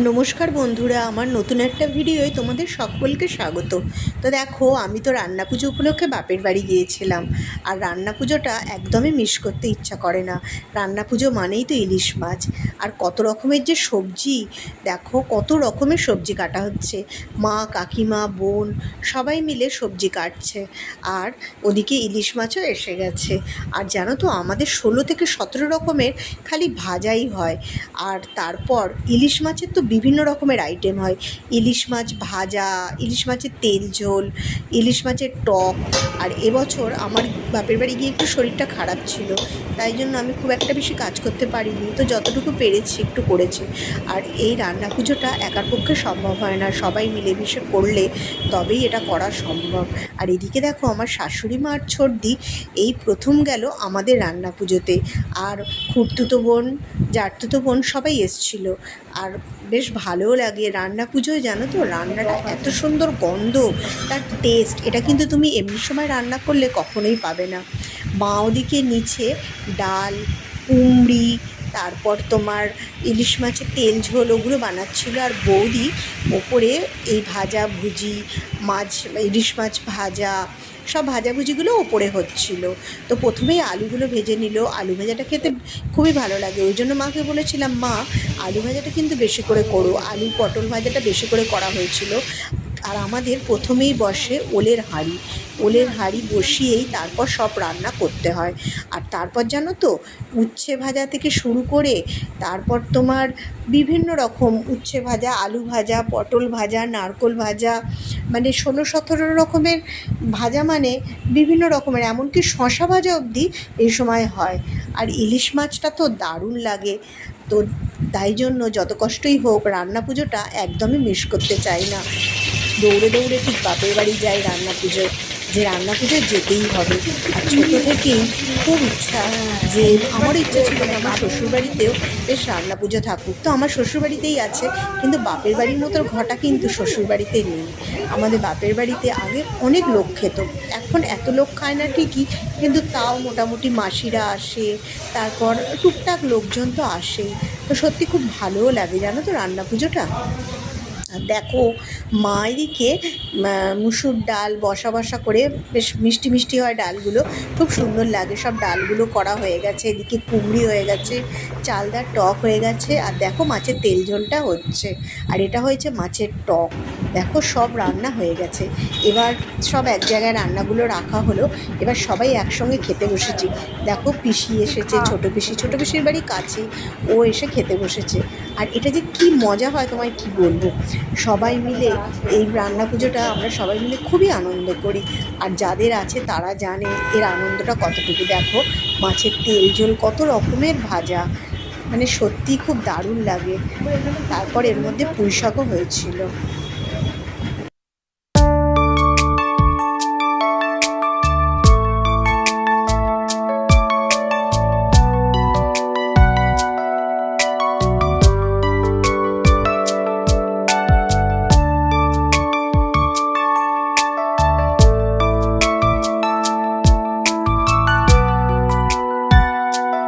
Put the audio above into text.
নমস্কার বন্ধুরা, আমার নতুন একটা ভিডিওয় তোমাদের সকলকে স্বাগত। তো দেখো, আমি তো রান্না পুজো উপলক্ষে বাপের বাড়ি গিয়েছিলাম। আর রান্না পুজোটা একদমই মিস করতে ইচ্ছা করে না। রান্না পুজো মানেই তো ইলিশ মাছ। আর কত রকমের যে সবজি, দেখো, কত রকমের সবজি কাটা হচ্ছে। মা, কাকিমা, বোন, সবাই মিলে সবজি কাটছে। আর ওদিকে ইলিশ মাছও এসে গেছে। আর জানো তো, আমাদের ষোলো থেকে সতেরো রকমের খালি ভাজাই হয়। আর তারপর ইলিশ মাছের তো বিভিন্ন রকমের আইটেম হয়। ইলিশ মাছ ভাজা, ইলিশ মাছের তেল ঝোল, ইলিশ মাছের টক। আর এবছর আমার বাপের বাড়ি গিয়ে একটু শরীরটা খারাপ ছিল, তাই জন্য আমি খুব একটা বেশি কাজ করতে পারিনি। তো যতটুকু পেরেছি, একটু করেছি। আর এই রান্না পুজোটা একার পক্ষে সম্ভব হয় না, সবাই মিলেমিশে করলে তবেই এটা করা সম্ভব। আর এদিকে দেখো, আমার শাশুড়ি মা আর ছোটদি, এই প্রথম গেল আমাদের রান্না পুজোতে। আর খুঁড়তুতো বোন, জারতুতো বোন সবাই এসছিল। আর বেশ ভালোও লাগে। রান্না পুজোয় জানো তো, রান্নাটা এত সুন্দর গন্ধ, তার টেস্ট এটা কিন্তু তুমি এমনি সময় রান্না করলে কখনোই পাবে না। মা ওদিকে নিচে ডাল, কুমড়ি তারপর তোমার ইলিশ মাছের তেল ঝোল ওগুলো বানাচ্ছিল আর বৌদি ওপরে এই ভাজা ভুজি, মাছ, ইলিশ মাছ ভাজা, সব ভাজাভুজিগুলো ওপরে হচ্ছিল। তো প্রথমেই আলুগুলো ভেজে নিল। আলু ভাজাটা খেতে খুবই ভালো লাগে। ওই জন্য মাকে বলেছিলাম, মা, আলু ভাজাটা কিন্তু বেশি করে করো। আলু পটল ভাজাটা বেশি করে করা হয়েছিল। আর আমাদের প্রথমেই বসে ওলের হাঁড়ি। ওলের হাঁড়ি বসিয়েই তারপর সব রান্না করতে হয়। আর তারপর জানো তো, উচ্ছে ভাজা থেকে শুরু করে তারপর তোমার বিভিন্ন রকম উচ্ছে ভাজা, আলু ভাজা, পটল ভাজা, নারকোল ভাজা মানে ষোলো সতেরো রকমের ভাজা মানে বিভিন্ন রকমের, এমনকি শশা ভাজা অবধি এই সময় হয়। আর ইলিশ মাছটা তো দারুণ লাগে। তো তাই জন্য যত কষ্টই হোক রান্না পুজোটা একদমই মিস করতে চাই না। দৌড়ে দৌড়ে ঠিক বাপের বাড়ি যাই রান্না পুজোয় যে রান্না পুজোয় যেতেই হবে। আর ছোটো থেকেই খুব ইচ্ছা যে আমার ইচ্ছা ছিল যে আমার শ্বশুরবাড়িতেও বেশ রান্না পুজো থাকুক। তো আমার শ্বশুরবাড়িতেই আছে, কিন্তু বাপের বাড়ির মতো ঘটা কিন্তু শ্বশুরবাড়িতে নেই। আমাদের বাপের বাড়িতে আগে অনেক লোক খেত। এখন এত লোক খায় না ঠিকই, কিন্তু তাও মোটামুটি মাসিরা আসে, তারপর টুকটাক লোকজন তো আসেই তো সত্যি খুব ভালোও লাগে, জানো তো রান্না পুজোটা? দেখো মা এদিকে মুসুর ডাল বসা বসা করে বেশ মিষ্টি মিষ্টি হয় ডালগুলো। খুব সুন্দর লাগে সব ডালগুলো করা হয়ে গেছে এদিকে কুমড়ি হয়ে গেছে চালদার টক হয়ে গেছে আর দেখো মাছের তেল ঝোলটা হচ্ছে। আর এটা হয়েছে মাছের টক। দেখো সব রান্না হয়ে গেছে। এবার সব এক জায়গায় রান্নাগুলো রাখা হলো। এবার সবাই একসঙ্গে খেতে বসেছি। দেখো পিসি এসেছে ছোটো পিসি ছোটো পিসির বাড়ি কাছে ও এসে খেতে বসেছে। আর এটা যে কি মজা হয় তোমায় কি বলব? সবাই মিলে এই রান্না পুজোটা আমরা সবাই মিলে খুবই আনন্দ করি। আর যাদের আছে তারা জানে এর আনন্দটা কতটুকু। দেখো মাছের তেল ঝোল কত রকমের ভাজা। মানে সত্যি খুব দারুণ লাগে। তারপর এর মধ্যে পুঁইশাকও হয়েছিল।